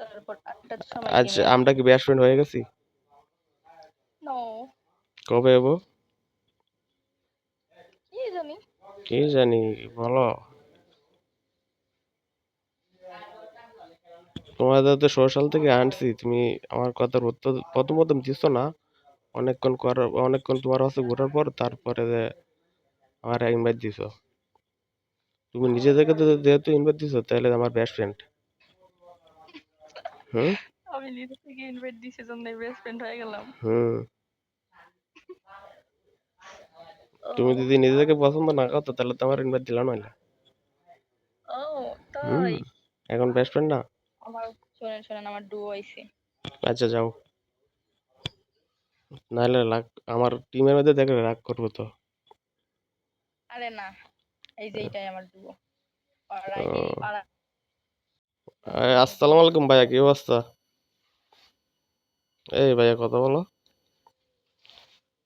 তারপর আটটার সময় আচ্ছা আমরা কি বেস্ট ফ্রেন্ড হয়ে গেছি? নো কবে হব কি জানি? কি জানি বলো। তোমাদের তো সোশ্যাল থেকে আনছি তুমি আমার কথার উত্তর প্রথম প্রথম দিছো না? অনেকক্ষণ করার অনেকক্ষণ তোমার হচ্ছে ঘোরার পর তারপরে যে আমার ইনভাইট দিছো। তুমি নিজে থেকে তো যেহেতু ইনভাইট দিছো তাহলে আমার বেস্ট ফ্রেন্ড হুম আমি নিজে থেকে ইনভাইট দিছি জন্য বেস্ট ফ্রেন্ড হয়ে গেলাম। হুম তুমি যদি নিজে থেকে পছন্দ না করতো তাহলে তো আমার ইনভাইট দিলা নইলে। ও তাই? এখন বেস্ট ফ্রেন্ড না? আমার শোনেন শোনেন আমার ডুও আইছে। আচ্ছা যাও। নাহলে রাগ আমার টিমের মধ্যে দেখলে রাগ করব তো। আরে না এই যে এইটাই আমার ডুও পাড়া ও। এই পাড়া আসসালামু আলাইকুম ভাইয়া কি অবস্থা? এই ভাইয়া কথা বলো।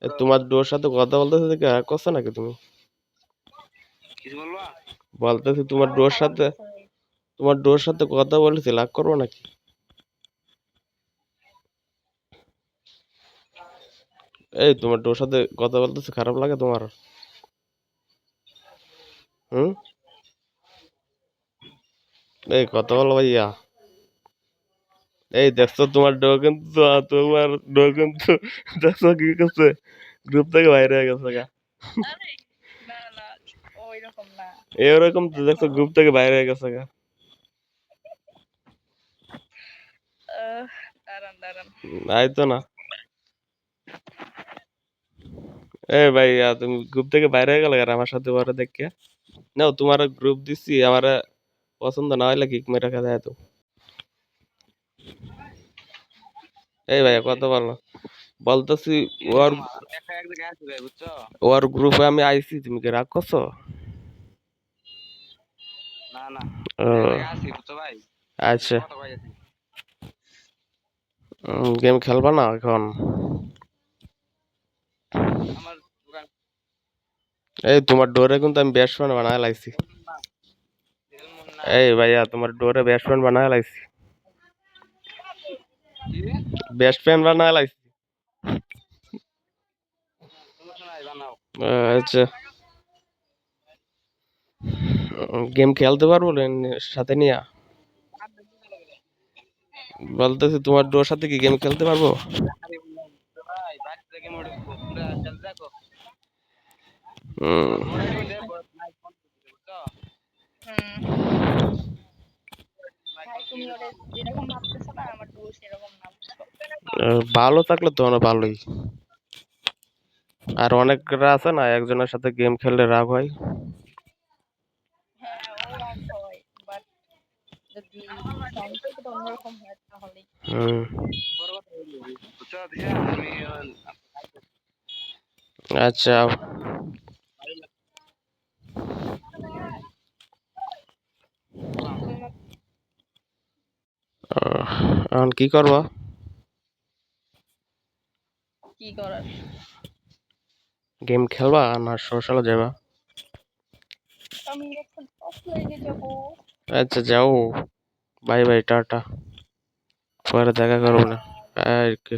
তোমার ডোর সাথে কথা বলতেছে দেখে করছ নাকি তুমি? বলতেছি তোমার ডোর সাথে তোমার ডোর সাথে কথা বলেছি রাগ করব নাকি? এই তোমার ডোর সাথে কথা বলতেছে খারাপ লাগে তোমার? হুম? এই কথা বলো ভাইয়া। এই দেখছ তোমার ডো কিন্তু তোমার ডো কিন্তু দেখছ কি করছে? গ্রুপ থেকে বাইরে হয়ে গেছে গা। এরকম তো দেখছ গ্রুপ থেকে বাইরে হয়ে গেছে গা। তো না। এ ভাইয়া তুমি গ্রুপ থেকে বাইরে হয়ে গেলে আমার সাথে পরে দেখে। নাও তোমার গ্রুপ দিচ্ছি আমার পছন্দ না হলে কিক মেরে রাখা যায় তো এই ভাইয়া কত বলো বলতেছি ওর ওর গ্রুপে আমি আইছি তুমি কি রাগ করছ? আচ্ছা। গেম খেলবা না এখন? এই তোমার ডোরে কিন্তু আমি ব্যাটসম্যান বানায় না এই ভাইয়া তোমার ডোরে ব্যাটসম্যান বানায় লাইছি। কি ব্যাটসম্যান বানায় বানাও আচ্ছা। গেম খেলতে পারব সাথে নিয়া? বলতেছি তোমার ডোর সাথে কি গেম খেলতে পারব হুম, যেরকম ভাবতেছো না আমার ডুও সেরকম না ভালো থাকলে তো অনেক ভালোই। আর অনেকরা আছে না একজনের সাথে গেম খেললে রাগ হয়। হ্যাঁ ও রাগ হয় বাট যদি সম্পর্কটা অন্যরকম হয় তাহলে হুম, বড় কথা বলি বুঝছ দিয়া আমি আচ্ছা আহ, এখন কি করবা? কি করার? গেম খেলবা না সোশ্যালে যাবা আমি এখন অফলাইনে যাব। আচ্ছা যাও। বাই বাই টাটা। পরে দেখা করব না। আর কি।